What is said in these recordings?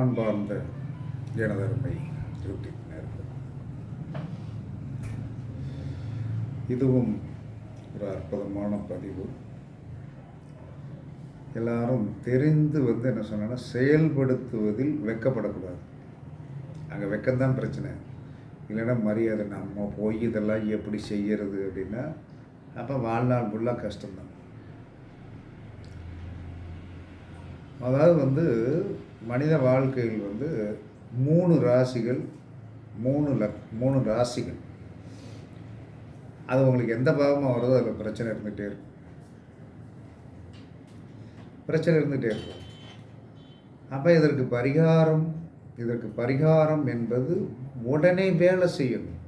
அன்பார்ந்த எனதருமை யூடியூப் நேர்கள் இதுவும் ஒரு அற்புதமான பதிவு. எல்லாரும் தெரிந்து வந்து என்ன சொன்னால் செயல்படுத்துவதில் வெக்கப்படக்கூடாது. அங்கே வெக்கம்தான் பிரச்சனை. இல்லைன்னா மரியாதை நம்ம போய் இதெல்லாம் எப்படி செய்கிறது அப்படின்னா அப்போ வாழ்நாள் ஃபுல்லாக கஷ்டம்தான். அதாவது வந்து மனித வாழ்க்கையில் வந்து மூணு ராசிகள் மூணு லக் மூணு ராசிகள். அது உங்களுக்கு எந்த பாவமாக வருதோ அதில் பிரச்சனை இருந்துகிட்டே இருக்கும். பிரச்சனை இருந்துகிட்டே இருக்கும். அப்போ இதற்கு பரிகாரம் இதற்கு பரிகாரம் என்பது உடனே வேலை செய்யணும்.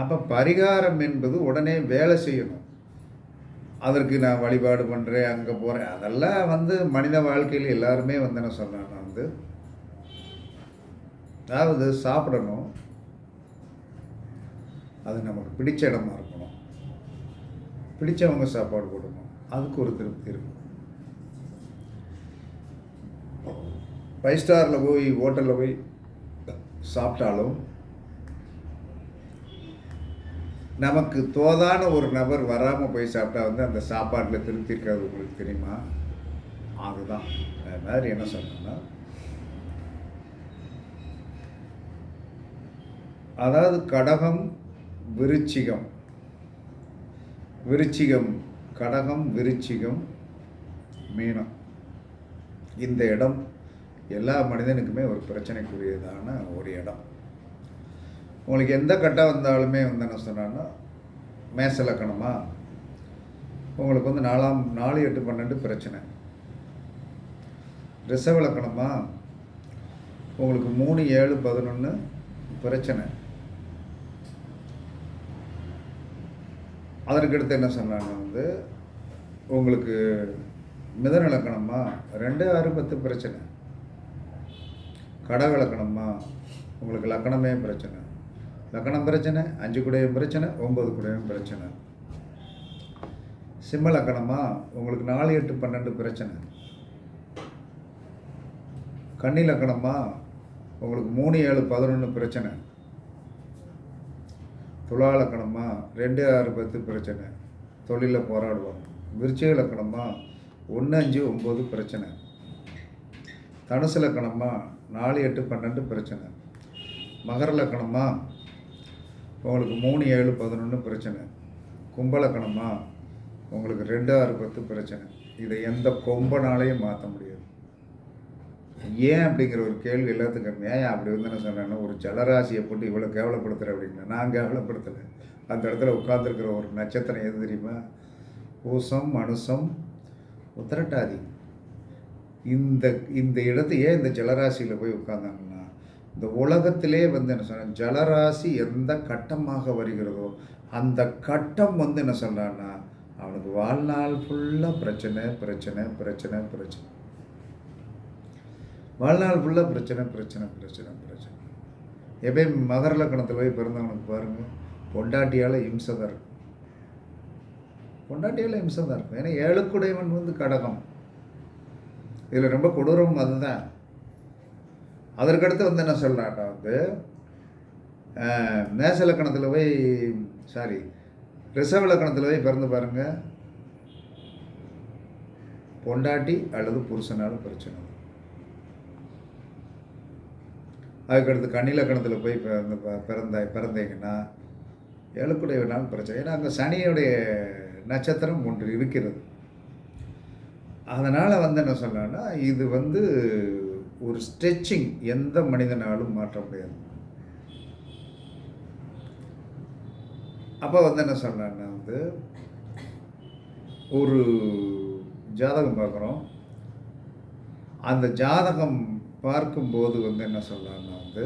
அப்போ பரிகாரம் என்பது உடனே வேலை செய்யணும். அதற்கு நான் வழிபாடு பண்ணுறேன் அங்கே போகிறேன் அதெல்லாம் வந்து மனித வாழ்க்கையில் எல்லாருமே வந்து என்ன சொன்னேன் நான் வந்து அதாவது சாப்பிடணும். அது நமக்கு பிடிச்ச இடமா இருக்கணும். பிடிச்சவங்க சாப்பாடு போடணும் அதுக்கு ஒரு திருப்தி இருக்கும். ஃபைவ் ஸ்டாரில் போய் ஹோட்டலில் போய் சாப்பிட்டாலும் நமக்கு தோதான ஒரு நபர் வராமல் போய் சாப்பிட்டா வந்து அந்த சாப்பாட்டில் திருப்தி இருக்காது உங்களுக்கு தெரியுமா? அதுதான். அது மாதிரி என்ன சொன்னோன்னா அதாவது கடகம் விருச்சிகம். விருச்சிகம் கடகம் விருச்சிகம் மீனம். இந்த இடம் எல்லா மனிதனுக்குமே ஒரு பிரச்சனைக்குரியதான ஒரு இடம். உங்களுக்கு எந்த கட்டம் வந்தாலுமே வந்து என்ன சொன்னான்னா மேசலக்கணமா? உங்களுக்கு வந்து நாலாம் நாலு எட்டு பன்னெண்டு பிரச்சனை. ரிசவிலக்கணமா உங்களுக்கு மூணு ஏழு பதினொன்று பிரச்சனை. அதற்கடுத்து என்ன சொன்னாங்க வந்து உங்களுக்கு மிதநிலக்கணமா ரெண்டு ஆறு பத்து பிரச்சனை. கடக லக்கணமா உங்களுக்கு லக்கணமே பிரச்சனை. லக்கணம் பிரச்சனை அஞ்சு குடையும் பிரச்சனை ஒம்பது குடையும் பிரச்சனை. சிம்ம லக்கணமாக உங்களுக்கு நாலு எட்டு பன்னெண்டு பிரச்சனை. கன்னி லக்கணமாக உங்களுக்கு மூணு ஏழு பதினொன்று பிரச்சனை. துலா லக்கணமாக ரெண்டு ஆறு பத்து பிரச்சனை. தொழிலில் போராடுவாங்க விருச்சிக லக்கணமாக ஒன்று அஞ்சு ஒம்பது பிரச்சனை. தனுசு லக்கணமாக நாலு எட்டு பன்னெண்டு பிரச்சனை. மகர லக்கணமா? உங்களுக்கு மூணு ஏழு பதினொன்று பிரச்சனை. கும்பலக்கணமா? உங்களுக்கு ரெண்டு ஆறு பத்து பிரச்சனை. இதை எந்த கொம்பனாலையும் மாற்ற முடியாது. ஏன் அப்படிங்கிற ஒரு கேள்வி எல்லாத்துக்கும் ஏன் அப்படி வந்து என்ன சொன்னேன்னா ஒரு ஜலராசியை போட்டு இவ்வளோ கேவலப்படுத்துகிற அப்படின்னா நான் கேவலப்படுத்தலை. அந்த இடத்துல உட்காந்துருக்கிற ஒரு நட்சத்திரம் எது தெரியுமா? பூசம் மனுஷம் உத்திரட்டாதி. இந்த இந்த இடத்து ஏன் இந்த ஜலராசியில் போய் உட்காந்தாங்க இந்த உலகத்திலே வந்து என்ன சொல்கிறேன் ஜலராசி எந்த கட்டமாக வருகிறதோ அந்த கட்டம் வந்து என்ன சொல்கிறான்னா அவனுக்கு வாழ்நாள் ஃபுல்லாக பிரச்சனை பிரச்சனை பிரச்சனை பிரச்சனை. வாழ்நாள் ஃபுல்லாக பிரச்சனை பிரச்சனை பிரச்சனை பிரச்சனை. எப்பயும் மகர லக்கணத்தில் போய் பிறந்தவனுக்கு பாருங்கள் பொண்டாட்டியால் இம்சை தான் இருக்கும். பொண்டாட்டியால் இம்சை தான் இருக்கும். ஏன்னா ஏழுக்குடையவன் வந்து கடகம். இதில் ரொம்ப கொடூரம் அதுதான். அதற்கடுத்து வந்து என்ன சொல்கிறாங்க வந்து மேச இலக்கணத்தில் போய் சாரி ரிசர்வ் இலக்கணத்தில் போய் பிறந்து பாருங்கள் பொண்டாட்டி அல்லது புருஷனாலும் பிரச்சனை. அதுக்கடுத்து கண்ணிலக்கணத்தில் போய் பிறந்த பிறந்த பிறந்தீங்கன்னா ஏழுக்குடையவனால் பிரச்சனை. ஏன்னா அங்கே சனியுடைய நட்சத்திரம் ஒன்று இருக்கிறது. அதனால் வந்து என்ன சொல்லணும்னா இது வந்து ஒரு ஸ்ட்ரெச்சிங் எந்த மனிதனாலும் மாற்ற முடியாது. அப்போ வந்து என்ன சொன்னேன்னா வந்து ஒரு ஜாதகம் பார்க்குறோம். அந்த ஜாதகம் பார்க்கும்போது வந்து என்ன சொல்லலாம்னா வந்து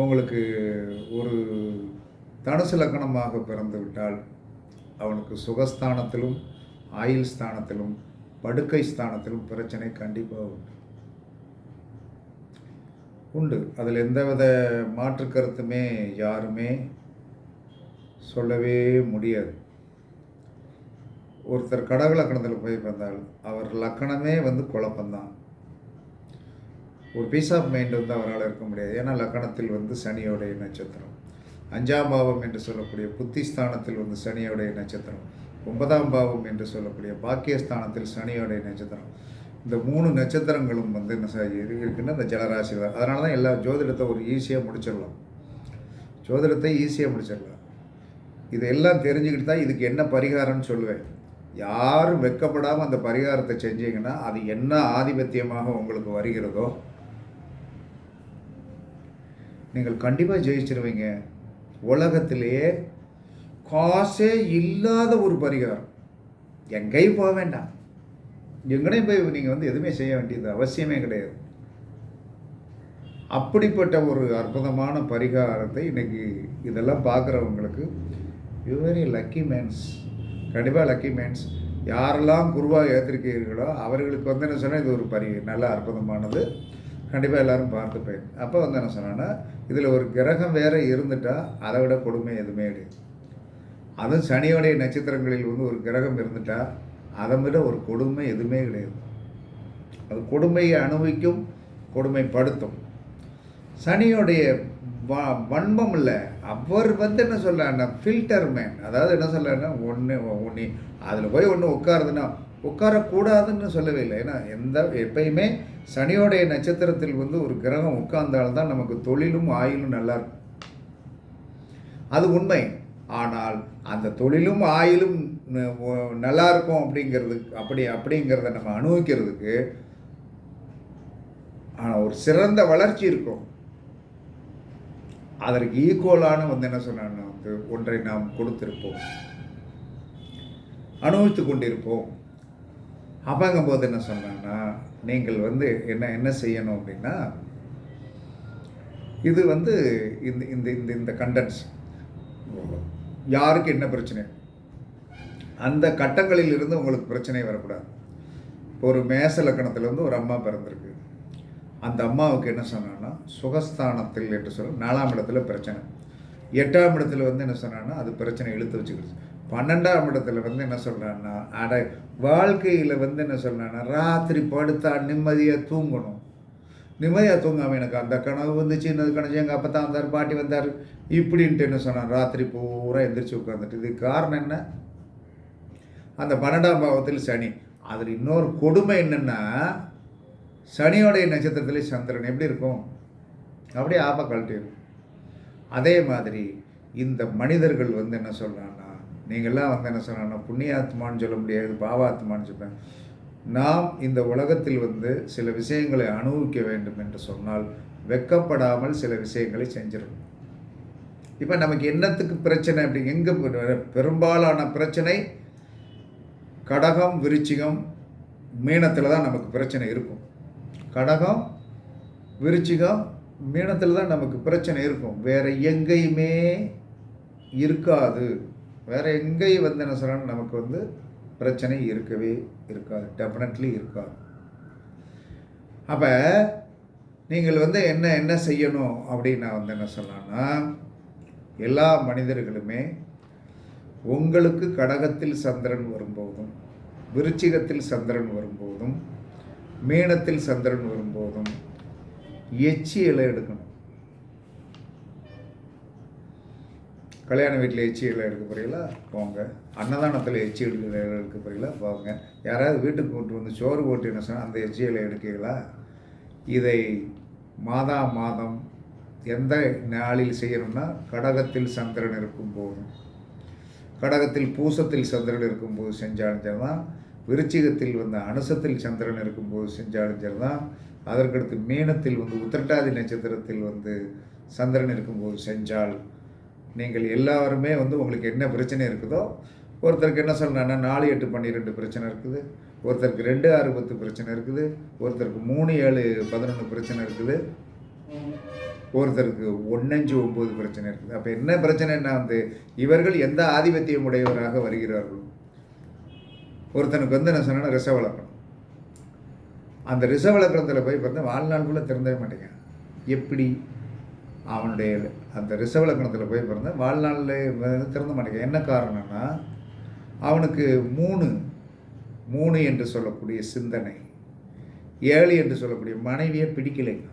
உங்களுக்கு ஒரு தனுசு லக்கணமாக பிறந்து விட்டால் அவனுக்கு சுகஸ்தானத்திலும் ஆயுள் ஸ்தானத்திலும் படுக்கை ஸ்தானத்திலும் பிரச்சனை கண்டிப்பாக உண்டு. உண்டு. அதில் எந்தவித மாற்று கருத்துமே யாருமே சொல்லவே முடியாது. ஒருத்தர் கடக லக்கணத்தில் போய் வந்தால் அவர் லக்கணமே வந்து குழப்பம்தான். ஒரு பீஸ் ஆஃப் மைண்ட் வந்து அவரால் இருக்க முடியாது. ஏன்னா லக்கணத்தில் வந்து சனியோடைய நட்சத்திரம். அஞ்சாம் பாவம் என்று சொல்லக்கூடிய புத்திஸ்தானத்தில் வந்து சனியோடைய நட்சத்திரம். ஒன்பதாம் பாவம் என்று சொல்லக்கூடிய பாக்கியஸ்தானத்தில் சனியோடைய நட்சத்திரம். இந்த மூணு நட்சத்திரங்களும் வந்து என்ன சார் இருக்குன்னா இந்த ஜலராசியில் அதனால தான் எல்லா ஜோதிடத்தை ஒரு ஈஸியாக முடிச்சிடலாம். ஜோதிடத்தை ஈஸியாக முடிச்சிடலாம். இதெல்லாம் தெரிஞ்சுக்கிட்டு தான் இதுக்கு என்ன பரிகாரம்னு சொல்லுவேன். யாரும் வெக்கப்படாமல் அந்த பரிகாரத்தை செஞ்சீங்கன்னா அது என்ன ஆதிபத்தியமாக உங்களுக்கு வருகிறதோ? நீங்கள் கண்டிப்பாக ஜெயிச்சிருவீங்க. உலகத்திலேயே காசே இல்லாத ஒரு பரிகாரம். எங்கேயும் போக வேண்டாம். எங்கடையும் போய் நீங்கள் வந்து எதுவுமே செய்ய வேண்டியது அவசியமே கிடையாது. அப்படிப்பட்ட ஒரு அற்புதமான பரிகாரத்தை இன்றைக்கி இதெல்லாம் பார்க்குறவங்களுக்கு யூ வெரி லக்கி மேன்ஸ் கண்டிப்பாக லக்கி மேன்ஸ் யாரெல்லாம் குருவாக ஏற்றிருக்கிறீர்களோ அவர்களுக்கு வந்து என்ன சொன்னால் இது ஒரு பரி நல்ல அற்புதமானது. கண்டிப்பாக எல்லோரும் பார்த்துப்பேன் அப்போ வந்து என்ன சொன்னேன்னா இதில் ஒரு கிரகம் வேறு இருந்துட்டால் அதை விட கொடுமை எதுவுமே கிடையாது. அதுவும் சனியோடைய நட்சத்திரங்களில் வந்து ஒரு கிரகம் இருந்துட்டால் அதை விட ஒரு கொடுமை எதுவுமே கிடையாது. அது கொடுமையை அனுபவிக்கும் கொடுமைப்படுத்தும். சனியோடைய வ வன்மம் இல்லை. அவர் வந்து என்ன சொல்கிறாருன்னா ஃபில்டர் மேன் அதாவது என்ன சொல்கிறாருன்னா ஒன்று ஒன்று அதில் போய் ஒன்று உட்காருதுன்னா உட்காரக்கூடாதுன்னு சொல்லவே இல்லை. ஏன்னா எந்த எப்பயுமே சனியோடைய நட்சத்திரத்தில் வந்து ஒரு கிரகம் உட்கார்ந்தால்தான் நமக்கு தொழிலும் ஆயுளும் நல்லா இருக்கும். அது உண்மை. ஆனால் அந்த தொழிலும் ஆயிலும் நல்லா இருக்கும் அப்படிங்கிறது அப்படி அப்படிங்கிறத நம்ம அனுபவிக்கிறதுக்கு ஆனால் ஒரு சிறந்த வளர்ச்சி இருக்கும். அதற்கு ஈக்குவலான வந்து என்ன சொன்னான்னா வந்து ஒன்றை நாம் கொடுத்திருப்போம். அனுபவித்து கொண்டிருப்போம். அப்பங்கும்போது என்ன சொன்னான்னா நீங்கள் வந்து என்ன என்ன செய்யணும் அப்படின்னா இது வந்து இந்த இந்த இந்த இந்த கண்டென்ஸ் யாருக்கு என்ன பிரச்சனை? அந்த கட்டங்களில் இருந்து உங்களுக்கு பிரச்சனை வரக்கூடாது. இப்போ ஒரு மேச லக்கணத்தில் வந்து ஒரு அம்மா பிறந்திருக்கு. அந்த அம்மாவுக்கு என்ன சொன்னான்னா சுகஸ்தானத்தில் என்று சொல்ல நாலாம் இடத்துல பிரச்சனை. எட்டாம் இடத்துல வந்து என்ன சொன்னான்னா அது பிரச்சனை இழுத்து வச்சுக்கிடுச்சு. பன்னெண்டாம் இடத்துல வந்து என்ன சொல்கிறான்னா அட வாழ்க்கையில் வந்து என்ன சொல்கிறான்னா ராத்திரி படுத்தா நிம்மதியாக தூங்கணும். நிம்மதியாக தூங்காமல் எனக்கு அந்த கனவு வந்துச்சு இன்னது கனவு எங்கள் அப்பா தான் வந்தார் பாட்டி வந்தார். இப்படின்ட்டு என்ன சொன்னான்? ராத்திரி பூரா எந்திரிச்சு உட்காந்துட்டு இதுக்கு காரணம் என்ன? அந்த பன்னெண்டாம் பாவத்தில் சனி. அதில் இன்னொரு கொடுமை என்னென்னா சனியோடைய நட்சத்திரத்திலே சந்திரன் எப்படி இருக்கும்? அப்படியே ஆப்பா கழட்டிடும் அதே மாதிரி இந்த மனிதர்கள் வந்து என்ன சொல்கிறான்னா நீங்கள்லாம் வந்து என்ன சொல்கிறாங்கன்னா புண்ணியாத்மான்னு சொல்ல முடியாது பாவாத்மான்னு சொல்லுவேன் நாம் இந்த உலகத்தில் வந்து சில விஷயங்களை அனுபவிக்க வேண்டும் என்று சொன்னால் வெக்கப்படாமல் சில விஷயங்களை செஞ்சிடணும் இப்போ நமக்கு என்னத்துக்கு பிரச்சனை அப்படி எங்கே பெரும்பாலான பிரச்சனை? கடகம் விருச்சிகம் மீனத்தில் தான் நமக்கு பிரச்சனை இருக்கும். கடகம் விருச்சிகம் மீனத்தில் தான் நமக்கு பிரச்சனை இருக்கும். வேறு எங்கேயுமே இருக்காது. வேறு எங்கேயும் வந்து என்ன சொல்கிறோன்னா நமக்கு வந்து பிரச்சனை இருக்கவே இருக்காது. டெஃபினெட்லி இருக்காது. அப்போ நீங்கள் வந்து என்ன என்ன செய்யணும் அப்படின்னு நான் வந்து என்ன சொல்லலாம்னா எல்லா மனிதர்களுமே உங்களுக்கு கடகத்தில் சந்திரன் வரும்போதும் விருச்சிகத்தில் சந்திரன் வரும்போதும் மீனத்தில் சந்திரன் வரும்போதும் எச்சி இலை எடுக்கணும். கல்யாண வீட்டில் எச்சி எடுக்க போறீங்களா? போங்க. அன்னதானத்தில் எச்சி எடுக்க போறீங்களா? போங்க. யாராவது வீட்டுக்கு கொண்டு வந்து சோறு போட்டு என்ன சொன்னால் அந்த எச்சியில் எடுக்கீங்களா? இதை மாதா மாதம் எந்த நாளில் செய்யணும்னா கடகத்தில் சந்திரன் இருக்கும் போதும் கடகத்தில் பூசத்தில் சந்திரன் இருக்கும்போது செஞ்சாலும் சரிதான். விருச்சிகத்தில் வந்து அனுசத்தில் சந்திரன் இருக்கும்போது செஞ்சாலும் சரிதான். அதற்கடுத்து மீனத்தில் வந்து உத்திரட்டாதி நட்சத்திரத்தில் வந்து சந்திரன் இருக்கும்போது செஞ்சால் நீங்கள் எல்லாருமே வந்து உங்களுக்கு என்ன பிரச்சனை இருக்குதோ ஒருத்தருக்கு என்ன சொல்கிறேன்னா நாலு எட்டு பன்னிரெண்டு பிரச்சனை இருக்குது. ஒருத்தருக்கு ரெண்டு ஆறு பத்து பிரச்சனை இருக்குது. ஒருத்தருக்கு மூணு ஏழு பதினொன்று பிரச்சனை இருக்குது. ஒருத்தருக்கு ஒன்னஞ்சு ஒம்பது பிரச்சனை இருக்குது. அப்போ என்ன பிரச்சனைன்னா வந்து இவர்கள் எந்த ஆதிபத்தியம் உடையவராக வருகிறார்கள் ஒருத்தனுக்கு வந்து என்ன சொன்னால் ரிச வளர்க்கணும் அந்த ரிசர்வ் வளர்க்கறதுல போய் பார்த்தா வாழ்நாள் கூட திறந்தவே மாட்டேங்க எப்படி? அவனுடைய அந்த ரிச போய் பிறந்த வாழ்நாளில் திறந்த மாட்டேங்க என்ன காரணம்னா அவனுக்கு மூணு மூணு என்று சொல்லக்கூடிய சிந்தனை ஏழு என்று சொல்லக்கூடிய மனைவியை பிடிக்கலைங்க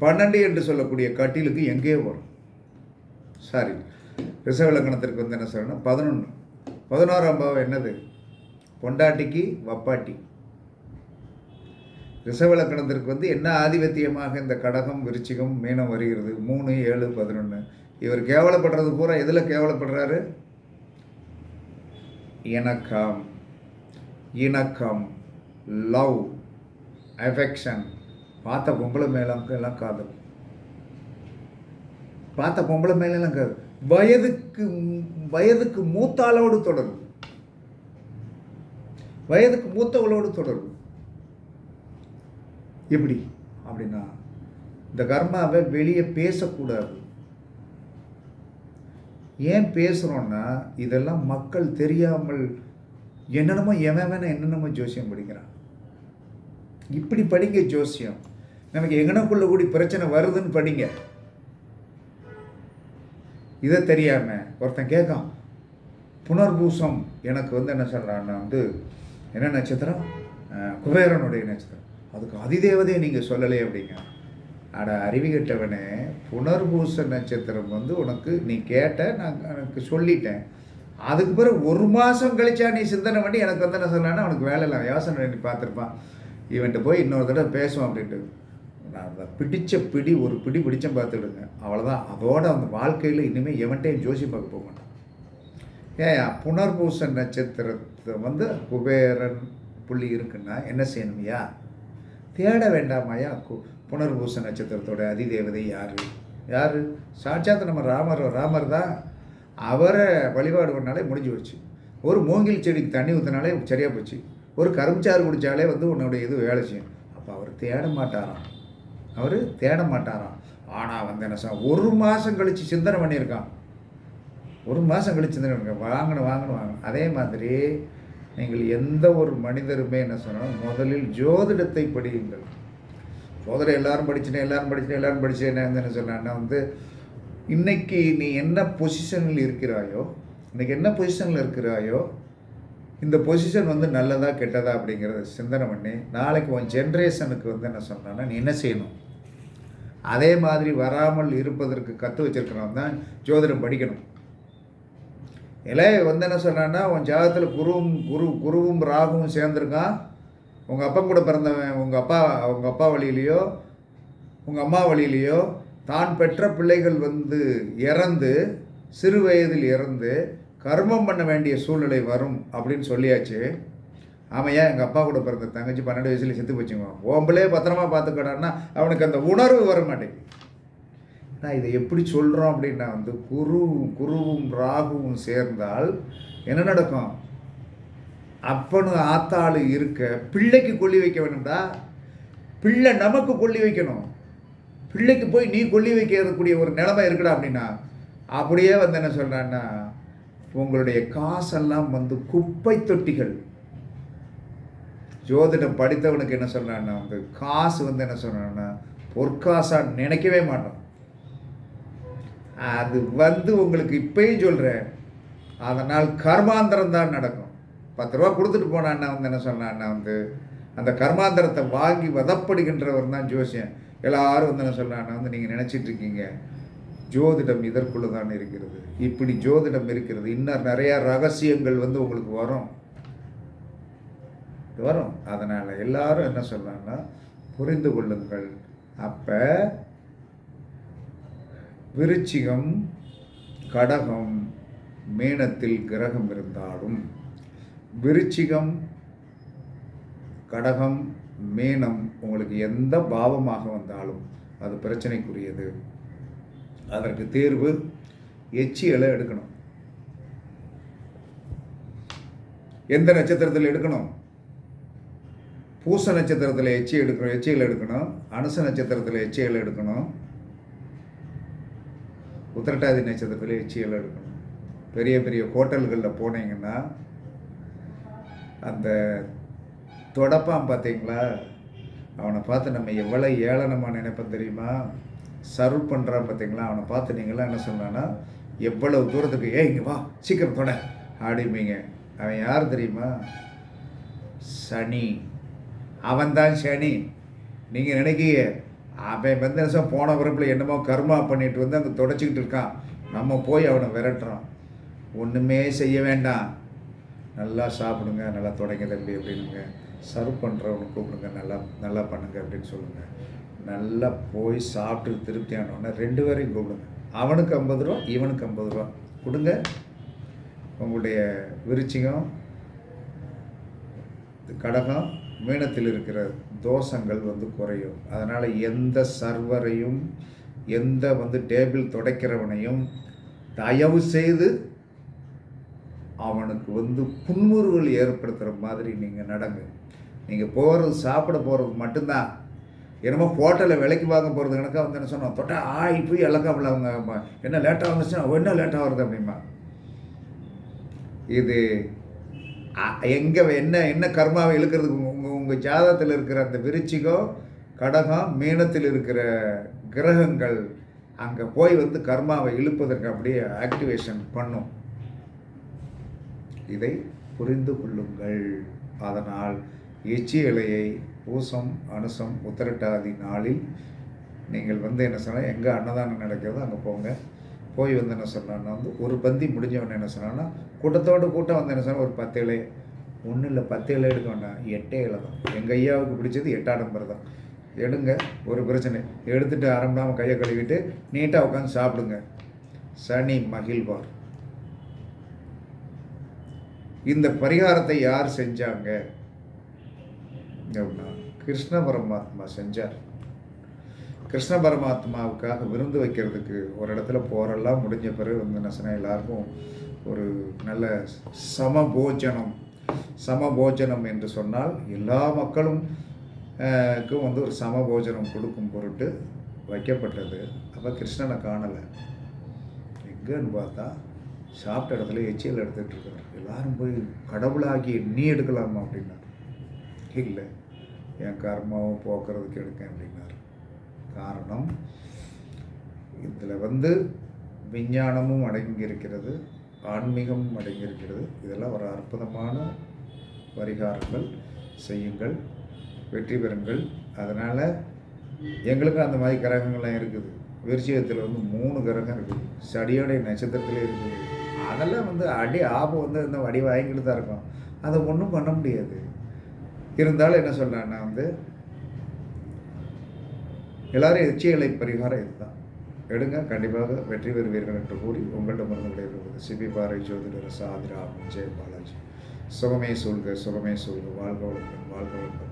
பன்னெண்டு என்று சொல்லக்கூடிய கட்டிலுக்கு எங்கேயோ வரும்? சாரி ரிசர்வ் இலக்கணத்திற்கு வந்து என்ன சொல்லணும்? பதினொன்று. பதினோராம் பாவம் என்னது? பொண்டாட்டிக்கு வப்பாட்டி. ரிஷவலக்கணத்திற்கு வந்து என்ன ஆதிபத்தியமாக இந்த கடகம் விருச்சிகம் மீனம் வருகிறது? மூணு ஏழு பதினொன்று இவர் கேவலப்படுறது பூரா எதில் கேவலப்படுறாரு? இணக்கம். இணக்கம். லவ். அஃபெக்ஷன். பார்த்த பொம்பளை மேலாம் எல்லாம் காதல் பார்த்த பொம்பளை மேலாம் காதல் வயதுக்கு வயதுக்கு மூத்தாளோடு தொடர்பு வயதுக்கு மூத்தவளோடு தொடர்பு எப்படி? அப்படின்னா இந்த கர்மாவை வெளியே பேசக்கூடாது. ஏன் பேசுகிறோன்னா இதெல்லாம் மக்கள் தெரியாமல் என்னென்னமோ எவன் என்னென்னமோ ஜோசியம் படிக்கிறான். இப்படி படிங்க ஜோசியம். நமக்கு எங்கனக்குள்ள கூடி பிரச்சனை வருதுன்னு படிங்க. இதை தெரியாமல் ஒருத்தன் கேட்கான் புனர்பூசம் எனக்கு வந்து என்ன சொல்கிறான்னா வந்து என்ன நட்சத்திரம்? குபேரனுடைய நட்சத்திரம். அதுக்கு அதிதேவதையை நீங்கள் சொல்லலை அப்படிங்க. அட அறிவிகட்டவனே புனர்பூச நட்சத்திரம் வந்து உனக்கு நீ கேட்ட நான் எனக்கு சொல்லிட்டேன். அதுக்கு பிறகு ஒரு மாதம் கழிச்சா நீ சிந்தனை பண்ணி எனக்கு வந்து என்ன சொன்னான்னா அவனுக்கு வேலை இல்லை யோசனை பண்ணி பார்த்துருப்பான். இவன்ட்டு போய் இன்னொரு தடவை பேசுவோம் அப்படின்ட்டு. நான் அதை பிடிச்ச பிடி ஒரு பிடி பிடிச்சம் பார்த்துடுங்க அவ்வளோதான் அதோட அந்த வாழ்க்கையில் இனிமேல் எவன்ட்டையும் ஜோசி பார்க்க போக மாட்டான். ஏன் புனர்பூச நட்சத்திரத்தை வந்து குபேரன் புள்ளி இருக்குன்னா என்ன செய்யணும்யா? தேட வேண்டாமாயா கு புனர்பூச நட்சத்திரத்தோட அதிதேவதை யார்? யார்? சாட்சாத் நம்ம ராமர் ராமர் தான். அவரை வழிபாடு பண்ணாலே முடிஞ்சு போச்சு. ஒரு மூங்கில் செடிக்கு தண்ணி ஊற்றினாலே சரியாக போச்சு. ஒரு கரும்புச்சாறு குடித்தாலே வந்து உன்னுடைய இது வேலை செய்யும். அப்போ அவர் தேட மாட்டாராம். அவர் தேட மாட்டாராம். ஆனால் வந்து என்ன சார் ஒரு மாதம் கழித்து சிந்தனை பண்ணியிருக்கான். ஒரு மாதம் கழிச்சு சிந்தனை பண்ணியிருக்கான். வாங்கணும் வாங்கணும் வாங்கணும். அதே மாதிரி நீங்கள் எந்த ஒரு மனிதருமே என்ன சொன்னால் முதலில் ஜோதிடத்தை படியுங்கள். ஜோதிடம் எல்லாரும் படிச்சுனே எல்லாரும் படிச்சுனே எல்லாரும் படிச்சேன்னு என்ன சொன்னான்னா வந்து இன்னைக்கு நீ என்ன பொசிஷனில் இருக்கிறாயோ இன்னைக்கு என்ன பொசிஷனில் இருக்கிறாயோ இந்த பொசிஷன் வந்து நல்லதா கெட்டதா அப்படிங்கிறத சிந்தனை பண்ணி நாளைக்கு உன் ஜென்ரேஷனுக்கு வந்து என்ன சொன்னான்னா நீ என்ன செய்யணும்? அதே மாதிரி வராமல் இருப்பதற்கு கற்று வச்சிருக்கிறவன் தான் ஜோதிடம் படிக்கணும். இல்லை வந்து என்ன சொன்னான்னா உன் ஜாதகத்தில் குருவும் குரு குருவும் ராகுவும் சேர்ந்துருக்கான். உங்கள் அப்பா கூட பிறந்தவன் உங்கள் அப்பா உங்கள் அப்பா வழியிலையோ உங்கள் அம்மா வழியிலையோ தான் பெற்ற பிள்ளைகள் வந்து இறந்து சிறு வயதில் இறந்து கர்மம் பண்ண வேண்டிய சூழ்நிலை வரும் அப்படின்னு சொல்லியாச்சு. ஆமாம் ஏன் எங்கள் அப்பா கூட பிறந்த தங்கச்சி பன்னெண்டு வயசுல செத்து போச்சுங்க. ஓம்பளே பத்திரமா பார்த்துக்கடான்னா அவனுக்கு அந்த உணர்வு வர மாட்டேங்குது. நான் இதை எப்படி சொல்கிறோம் அப்படின்னா வந்து குருவும் குருவும் ராகுவும் சேர்ந்தால் என்ன நடக்கும்? அப்பனு ஆத்தாளு இருக்க பிள்ளைக்கு கொல்லி வைக்க வேணும்டா பிள்ளை நமக்கு கொல்லி வைக்கணும். பிள்ளைக்கு போய் நீ கொல்லி வைக்கக்கூடிய ஒரு நிலைமை இருக்குடா அப்படின்னா அப்படியே வந்து என்ன சொல்கிறான்னா உங்களுடைய காசெல்லாம் வந்து குப்பை தொட்டிகள். ஜோதிடம் படித்தவனுக்கு என்ன சொல்கிறான்னா வந்து காசு வந்து என்ன சொல்கிறான்னா பொற்காசாக நினைக்கவே மாட்டோம் அது வந்து உங்களுக்கு இப்பயும் சொல்கிறேன் அதனால் கர்மாந்திரம் தான் நடக்கும். பத்து ரூபா கொடுத்துட்டு போனான்னா வந்து என்ன சொன்னான்னா வந்து அந்த கர்மாந்திரத்தை வாங்கி வதப்படுகின்றவர் தான் ஜோசியம் எல்லாரும் வந்து என்ன அண்ணா வந்து நீங்கள் நினச்சிட்டு இருக்கீங்க. ஜோதிடம் இதற்குள்ளே தான் இருக்கிறது. இப்படி ஜோதிடம் இருக்கிறது. இன்னும் நிறையா ரகசியங்கள் வந்து உங்களுக்கு வரும். இது வரும். அதனால் எல்லாரும் என்ன சொல்லலாம்னா புரிந்து கொள்ளுங்கள். அப்போ விருச்சிகம் கடகம் மீனத்தில் கிரகம் இருந்தாலும் விருச்சிகம் கடகம் மீனம் உங்களுக்கு எந்த பாவமாக வந்தாலும் அது பிரச்சனைக்குரியது. அதற்கு தேர்வு எச்சியலை எடுக்கணும். எந்த நட்சத்திரத்தில் எடுக்கணும்? பூச நட்சத்திரத்தில் எச்சி எடுக்கணும் எச்சியல் எடுக்கணும் அனுச நட்சத்திரத்தில் எச்சியல் எடுக்கணும். உத்திரட்டாதி நட்சத்திரத்தில் எச்சியல் எடுக்கணும் பெரிய பெரிய ஹோட்டல்களில் போனீங்கன்னா அந்த தொடப்பான் பார்த்தீங்களா? அவனை பார்த்து நம்ம எவ்வளோ ஏளனமாக நினைப்போம் தெரியுமா? சர்வ் பண்ணுறான் பார்த்தீங்களா? அவனை பார்த்து நீங்களாம் என்ன சொன்னான்னா எவ்வளவு தூரத்துக்கு ஏ இங்கே வா சீக்கிரம் தொட ஆடிப்பீங்க அவன் யார் தெரியுமா? சனி. அவன்தான் சனி. நீங்கள் நினைக்கிய அவன் வந்து என்ன போன பிறப்பில் என்னமோ கர்மா பண்ணிட்டு வந்து அங்கே தொடச்சிக்கிட்டு இருக்கான். நம்ம போய் அவனை விரட்டுறோம். ஒன்றுமே செய்ய வேண்டாம். நல்லா சாப்பிடுங்க நல்லா தொடங்க தம்பி அப்படின்னுங்க. சர்வ் பண்ணுறவனை கூப்பிடுங்க நல்லா நல்லா பண்ணுங்க அப்படின்னு சொல்லுங்கள் நல்லா போய் சாப்பிட்டு திருப்தி ரெண்டு பேரையும் கூப்பிடுங்க. அவனுக்கு ஐம்பது ரூபா இவனுக்கு ஐம்பது ரூபா. கொடுங்க. உங்களுடைய விருச்சிகம் கடகம் மீனத்தில் இருக்கிற தோஷங்கள் வந்து குறையும். அதனால் எந்த சர்வரையும் எந்த வந்து டேபிள் துடைக்கிறவனையும் தயவு செய்து அவனுக்கு வந்து புன்முறுவல் ஏற்படுத்துகிற மாதிரி நீங்கள் நடங்க. நீங்கள் போகிறது சாப்பிட போகிறது மட்டும்தான். என்னமோ ஹோட்டலில் விலைக்கு வாங்க போகிறது கணக்காக வந்து என்ன சொன்னோம்? தொட்டா ஆய் போய் இலக்காமல் அவங்க என்ன லேட்டாக வந்துச்சுன்னா என்ன லேட்டாக வருது? அப்படிமா இது எங்கே என்ன என்ன கர்மாவை இழுக்கிறதுக்கு உங்கள் ஜாதகத்தில் இருக்கிற அந்த விருச்சிகம் கடகம் மீனத்தில் இருக்கிற கிரகங்கள் அங்கே போய் வந்து கர்மாவை இழுப்பதற்கு அப்படியே ஆக்டிவேஷன் பண்ணும். இதை புரிந்து கொள்ளுங்கள். அதனால் எச்சி இலையை பூசம் அனுசம் உத்திரட்டாதி நாளில் நீங்கள் வந்து என்ன சொன்னால் எங்கே அன்னதானம் நடக்கிறதோ அங்கே போங்க. போய் வந்து என்ன சொன்னான்னா வந்து ஒரு பந்தி முடிஞ்சவொடனே என்ன சொன்னான்னா கூட்டத்தோடு கூட்டம் வந்து என்ன சொன்னால் ஒரு பத்து இலை ஒன்றும் இல்லை பத்து இலை எடுக்க வேண்டாம். எட்டே இலை தான். எங்கள் ஐயாவுக்கு பிடிச்சது எட்டாடம்பர் தான். எடுங்க ஒரு பிரச்சனை. எடுத்துட்டு ஆரம்பிடாமல் கையை கழுவிட்டு நீட்டாக உட்காந்து சாப்பிடுங்க. சனி மகிழ்வார். இந்த பரிகாரத்தை யார் செஞ்சாங்க? அப்படின்னா கிருஷ்ண பரமாத்மா செஞ்சார். கிருஷ்ண பரமாத்மாவுக்காக விருந்து வைக்கிறதுக்கு ஒரு இடத்துல போரெல்லாம் முடிஞ்ச பிறகு வந்து நசனா எல்லாருக்கும் ஒரு நல்ல சமபோஜனம் சமபோஜனம் என்று சொன்னால் எல்லா மக்களும் வந்து ஒரு சமபோஜனம் கொடுக்கும் பொருட்டு வைக்கப்பட்டது. அப்போ கிருஷ்ணனை காணலை. எங்கேன்னு பார்த்தா சாப்பிட்ட இடத்துல எச்சியல் எடுத்துட்டு இருக்கார். எல்லாரும் போய் கடவுளாகி நீ எடுக்கலாமா? அப்படின்னார். இல்லை. என் கர்மாவும் போக்குறதுக்கு எடுக்கேன் அப்படின்னார். காரணம் இதில் வந்து விஞ்ஞானமும் அடங்கி இருக்கிறது ஆன்மீகம் அடங்கியிருக்கிறது. இதெல்லாம் ஒரு அற்புதமான பரிகாரங்கள். செய்யுங்கள். வெற்றி பெறுங்கள். அதனால் எங்களுக்கும் அந்த மாதிரி கிரகங்கள்லாம் இருக்குது. விருச்சிகத்தில் வந்து மூணு கிரகம் இருக்குது. சடியோடைய நட்சத்திரத்திலே இருக்குது. அதெல்லாம் வந்து அடி ஆபம் வந்து இந்த வடி வாங்கிட்டு தான் இருக்கும். அதை ஒன்றும் பண்ண முடியாது. இருந்தாலும் என்ன சொல்கிறேன்னா வந்து எல்லாரும் எச்சியலை பரிகாரம் இதுதான். எடுங்க. கண்டிப்பாக வெற்றி பெறுவீர்கள் என்று கூறி உங்களிடமிருந்து விடைபெறுவது சிபி பாறை ஜோதிடர் சாதிராம் ஜெய பாலாஜி சுகமே சொல்க சுகமே சொல்க வாழ்க வளங்கள் வாழ்க வளங்கள்